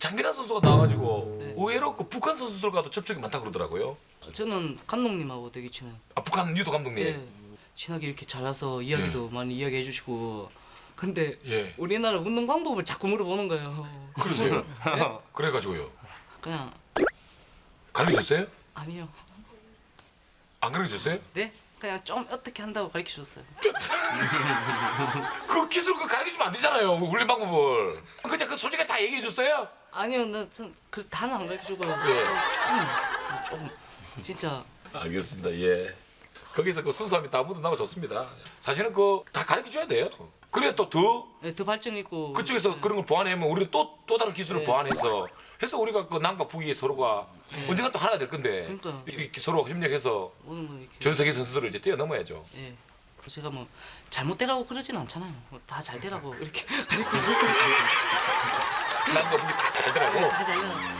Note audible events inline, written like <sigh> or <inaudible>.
장민환 선수가 나와가지고 네. 의외로 그 북한 선수들과도 접촉이 많다 그러더라고요. 저는 감독님하고 되게 친해요. 아 북한 유도 감독님. 예. 친하게 이렇게 잘해서 이야기도 많이 이야기해 주시고. 근데 예. 우리나라 웃는 방법을 자꾸 물어보는 거예요. 그러세요. <laughs> <laughs> 그래가지고요. 그냥 가르쳐 줬어요? 아니요. 안 가르쳐 줬어요? 네? 그냥 좀 어떻게 한다고 가르쳐 줬어요. <laughs> 그 기술 그 가르쳐 주면 안 되잖아요. 그 훈련 방법을. 그 솔직히 다 얘기해 줬어요. 아니요, 나그 단어 안 가르쳐 주고요. 예. 조금, 조금 진짜 알겠습니다. 예. 거기서 그 순수함이 다 남아 좋습니다. 사실은 그 다 가르쳐 줘야 돼요. 그래야 또 더 네, 더 발전 있고 그쪽에서 네. 그런 걸 보완하면 우리는 또 또 다른 기술을 네. 보완해서 해서 우리가 그 남과 북이 서로가 언젠가 또 하나가 될 건데 그러니까요. 이렇게 서로 협력해서 이렇게 전 세계 선수들을 이제 뛰어넘어야죠. 예. 그래서 제가 뭐 잘못되라고 그러진 않잖아요. 뭐다잘 되라고 이렇게 가르치고 남과 북이 다 잘하더라고. 다 잘되라고